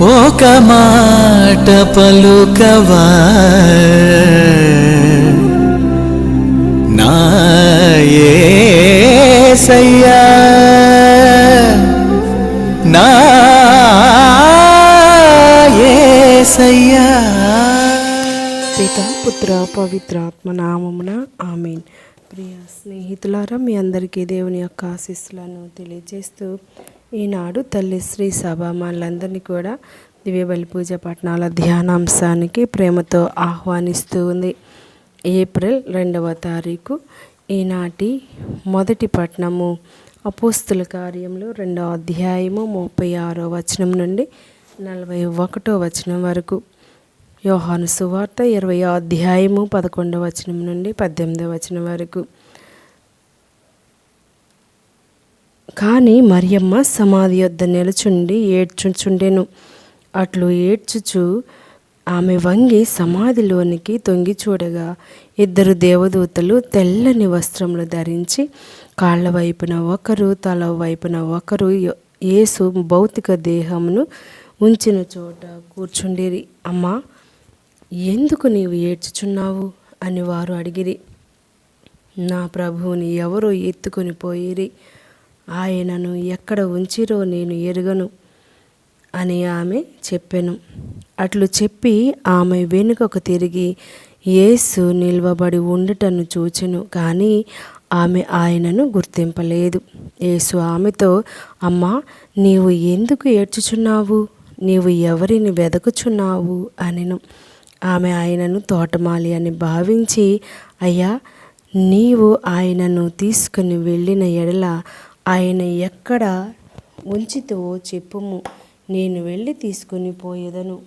ఒక మాట పలుకవా? నా నాయసయ్యా నా యేసయ్యా పిత పుత్ర పవిత్రాత్మ నామమున ఆమెన్. ప్రియ స్నేహితులారా మీ అందరికీ దేవుని యొక్క ఆశీస్సులను తెలియజేస్తూ ఈనాడు తల్లి శ్రీ సభామాలందరినీ కూడా దివ్య బలి పూజ పట్టణాల ధ్యానాంశానికి ప్రేమతో ఆహ్వానిస్తూ ఉంది. ఏప్రిల్ రెండవ తారీఖు ఈనాటి మొదటి పట్టణము అపోస్తుల కార్యంలో రెండవ అధ్యాయము ముప్పై ఆరో వచనం నుండి నలభై ఒకటో వచనం వరకు. యోహాను సువార్త ఇరవై అధ్యాయము పదకొండవ వచనం నుండి పద్దెనిమిదవ వచనం వరకు. కానీ మరియమ్మ సమాధి యొద్ద నిలుచుండి ఏడ్చుచుండెను. అట్లు ఏడ్చుచు ఆమె వంగి సమాధిలోనికి తొంగి చూడగా ఇద్దరు దేవదూతలు తెల్లని వస్త్రములు ధరించి కాళ్ళ వైపున ఒకరు తల వైపున ఒకరు యేసు భౌతిక దేహమును ఉంచిన చోట కూర్చుండిరి. అమ్మా ఎందుకు నీవు ఏడ్చుచున్నావు? అని వారు అడిగిరి. నా ప్రభువుని ఎవరో ఎత్తుకొని పోయిరి. ఆయనను ఎక్కడ ఉంచిరో నేను ఎరుగను అని ఆమె చెప్పెను. అట్లు చెప్పి ఆమె వెనుకకు తిరిగి యేసు నిల్వబడి ఉండటను చూచెను కానీ ఆమె ఆయనను గుర్తింపలేదు. యేసు ఆమెతో అమ్మా నీవు ఎందుకు ఏడ్చుచున్నావు? నీవు ఎవరిని వెదకుచున్నావు? అనెను. ఆమె ఆయనను తోటమాలి అని భావించి అయ్యా నీవు ఆయనను తీసుకుని వెళ్ళిన ఎడల ఆయన ఎక్కడ ఉంచితో చెప్పుము. నేను వెళ్ళి తీసుకుని పోయేదను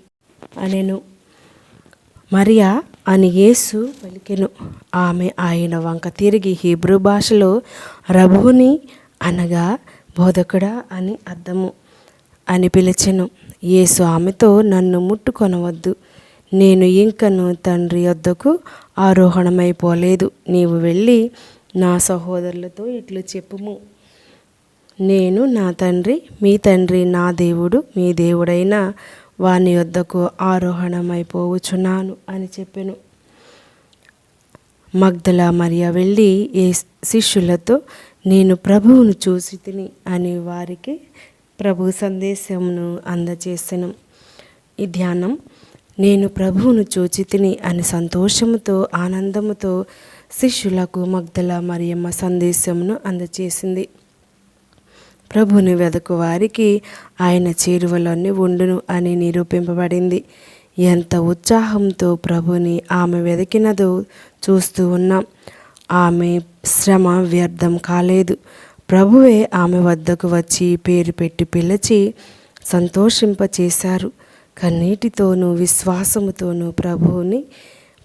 అనెను. మరియా అని యేసు పలికెను. ఆమె ఆయన వంక తిరిగి హీబ్రూ భాషలో రఘుని అనగా బోధకుడా అని అర్థము అని పిలిచెను. యేసు ఆమెతో నన్ను ముట్టుకొనవద్దు. నేను ఇంకను తండ్రి వద్దకు ఆరోహణమైపోలేదు. నీవు వెళ్ళి నా సహోదరులతో ఇట్లు చెప్పుము. నేను నా తండ్రి మీ తండ్రి నా దేవుడు మీ దేవుడైన వాని వద్దకు ఆరోహణమైపోవచ్చున్నాను అని చెప్పెను. మగ్దల మరియా వెళ్ళి ఏ శిష్యులతో నేను ప్రభువును చూసి తిని అని వారికి ప్రభు సందేశమును అందజేసెను. ఈ ధ్యానం నేను ప్రభువును చూచి తిని అని సంతోషముతో ఆనందముతో శిష్యులకు మగ్దల మరియమ్మ సందేశమును అందజేసింది. ప్రభుని వెదకు వారికి ఆయన చేరువలోనే ఉండును అని నిరూపింపబడింది. ఎంత ఉత్సాహంతో ప్రభుని ఆమె వెతికినదో చూస్తూ ఉన్నాం. ఆమె శ్రమ వ్యర్థం కాలేదు. ప్రభువే ఆమె వద్దకు వచ్చి పేరు పెట్టి పిలిచి సంతోషింపచేశారు. కన్నీటితోనూ విశ్వాసముతోనూ ప్రభువుని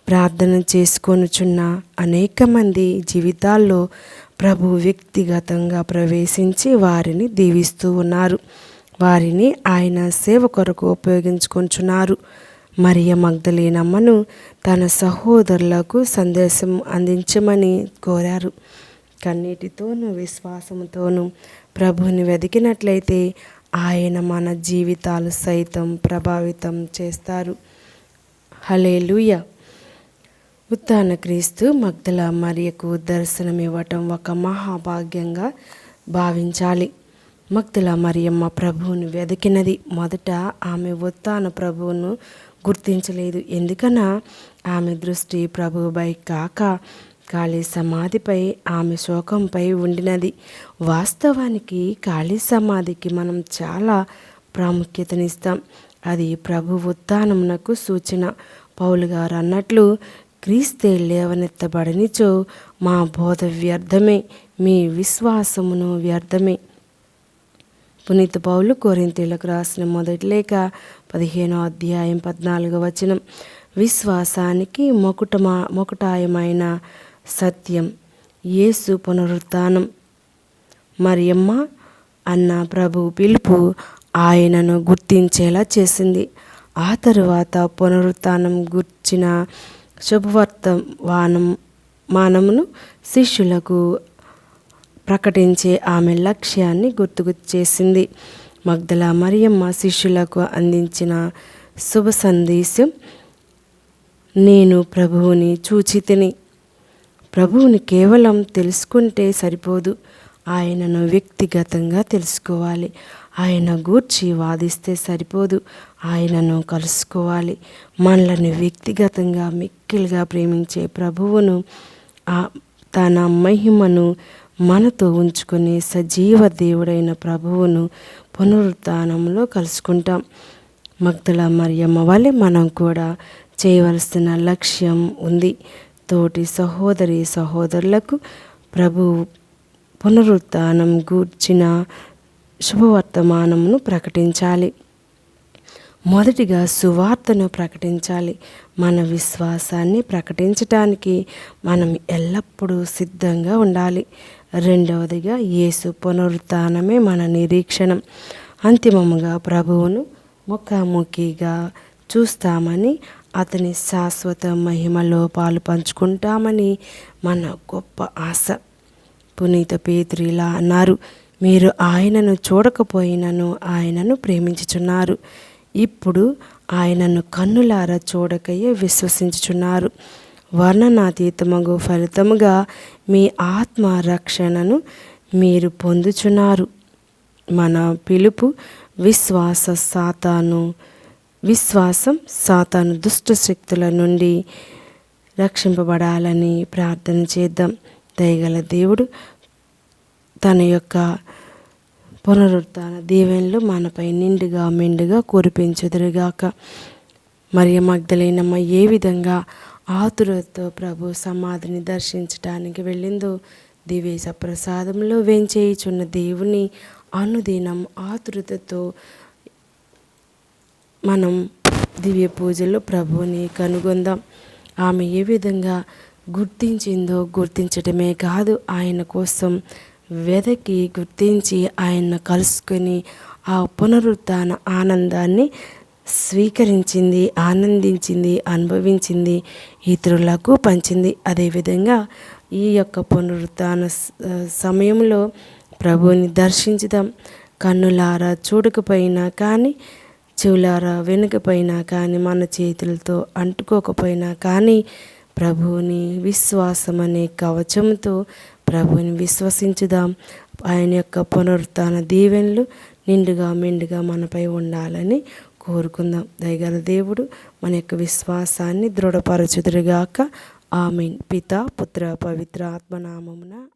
ప్రార్థన చేసుకొనుచున్న అనేక మంది జీవితాల్లో ప్రభు వ్యక్తిగతంగా ప్రవేశించి వారిని దీవిస్తూ ఉన్నారు. వారిని ఆయన సేవ కొరకు ఉపయోగించుకుంటున్నారు మరియ మగ్ధలేనమ్మను తన సహోదరులకు సందేశం అందించమని కోరారు. కన్నీటితోనూ విశ్వాసంతోనూ ప్రభుని వెతికినట్లయితే ఆయన మన జీవితాలు సైతం ప్రభావితం చేస్తారు. హలేలుయ ఉత్తాన క్రీస్తు మగ్ధల మరియకు దర్శనమివ్వటం ఒక మహాభాగ్యంగా భావించాలి. మగ్ధల మరియమ్మ ప్రభువును వెతికినది మొదట ఆమె ఉత్తాన ప్రభువును గుర్తించలేదు. ఎందుకనా? ఆమె దృష్టి ప్రభువుపై కాక కాళీ సమాధిపై ఆమె శోకంపై ఉండినది. వాస్తవానికి కాళీ సమాధికి మనం చాలా ప్రాముఖ్యతనిస్తాం. అది ప్రభు ఉత్థానమునకు సూచన. పౌలు గారు అన్నట్లు క్రీస్తే లేవనెత్తబడనిచో మా బోధ వ్యర్థమే మీ విశ్వాసమును వ్యర్థమే. పునీత పౌలు కోరింతీలకు రాసిన మొదటి లేఖ పదిహేనో అధ్యాయం పద్నాలుగో వచనం. విశ్వాసానికి మొకుటమా మొకుటాయమైన సత్యం యేసు పునరుత్నం. మరియమ్మ అన్న ప్రభు పిలుపు ఆయనను గుర్తించేలా చేసింది. ఆ తరువాత పునరుత్నం గుర్చిన శుభవర్తమానం మానమును శిష్యులకు ప్రకటించే ఆమె లక్ష్యాన్ని గుర్తుకు చేసింది. మగ్దల మరియమ్మ శిష్యులకు అందించిన శుభ సందేశం నేను ప్రభువుని చూచితిని. ప్రభువుని కేవలం తెలుసుకుంటే సరిపోదు. ఆయనను వ్యక్తిగతంగా తెలుసుకోవాలి. ఆయన గూర్చి వాదిస్తే సరిపోదు. ఆయనను కలుసుకోవాలి. మనలను వ్యక్తిగతంగా మిక్కిలిగా ప్రేమించే ప్రభువును ఆ తన మహిమను మనతో ఉంచుకునే సజీవ దేవుడైన ప్రభువును పునరుత్నంలో కలుసుకుంటాం. మగ్ధుల మరియమ్మ వలె మనం కూడా చేయవలసిన లక్ష్యం ఉంది. తోటి సహోదరి సహోదరులకు ప్రభు పునరుత్నం గూర్చిన శుభవర్తమానమును ప్రకటించాలి. మొదటిగా సువార్తను ప్రకటించాలి. మన విశ్వాసాన్ని ప్రకటించటానికి మనం ఎల్లప్పుడూ సిద్ధంగా ఉండాలి. రెండవదిగా యేసు పునరుత్నమే మన నిరీక్షణం. అంతిమముగా ప్రభువును ముఖాముఖిగా చూస్తామని అతని శాశ్వత మహిమలో పాలు పంచుకుంటామని మన గొప్ప ఆశ. పునీత పేతురు ఇలా అన్నారు. మీరు ఆయనను చూడకపోయినను ఆయనను ప్రేమించుచున్నారు. ఇప్పుడు ఆయనను కన్నులారా చూడకయే విశ్వసించుచున్నారు. వర్ణనాతీతమగు ఫలితముగా మీ ఆత్మ రక్షణను మీరు పొందుచున్నారు. మన పిలుపు విశ్వాస సాతాను విశ్వాసం సాతాను దుష్ట శక్తుల నుండి రక్షింపబడాలని ప్రార్థన చేద్దాం. దయగల దేవుడు తన యొక్క పునరుత్న దీవెనలు మనపై నిండుగా మెండుగా కురిపించుదురుగాక. మరియు మగ్ధలైనమ్మ ఏ విధంగా ఆతురతో ప్రభు సమాధిని దర్శించడానికి వెళ్ళిందో దివేశ ప్రసాదంలో వేంచేయుచున్న దేవుని అనుదినం ఆతురతతో మనం దివ్య పూజలో ప్రభువుని కనుగొందాం. ఆమె ఏ విధంగా గుర్తించిందో గుర్తించటమే కాదు ఆయన కోసం వెదకి గుర్తించి ఆయన కలుసుకొని ఆ పునరుత్న ఆనందాన్ని స్వీకరించింది ఆనందించింది అనుభవించింది ఇతరులకు పంచింది. అదేవిధంగా ఈ యొక్క పునరుత్న స- సమయంలో ప్రభువుని దర్శించుదాం. కన్నులారా చూడకపోయినా కానీ చెవులారా వెనుకపోయినా కానీ మన చేతులతో అంటుకోకపోయినా కానీ ప్రభువుని విశ్వాసం అనే కవచంతో ప్రభువుని విశ్వసించుదాం. ఆయన యొక్క పునరుత్న దీవెనలు నిండుగా మెండుగా మనపై ఉండాలని కోరుకుందాం. దయగల దేవుడు మన యొక్క విశ్వాసాన్ని దృఢపరచుదురుగాక. ఆమెన్. పిత పుత్ర పవిత్ర ఆత్మనామమున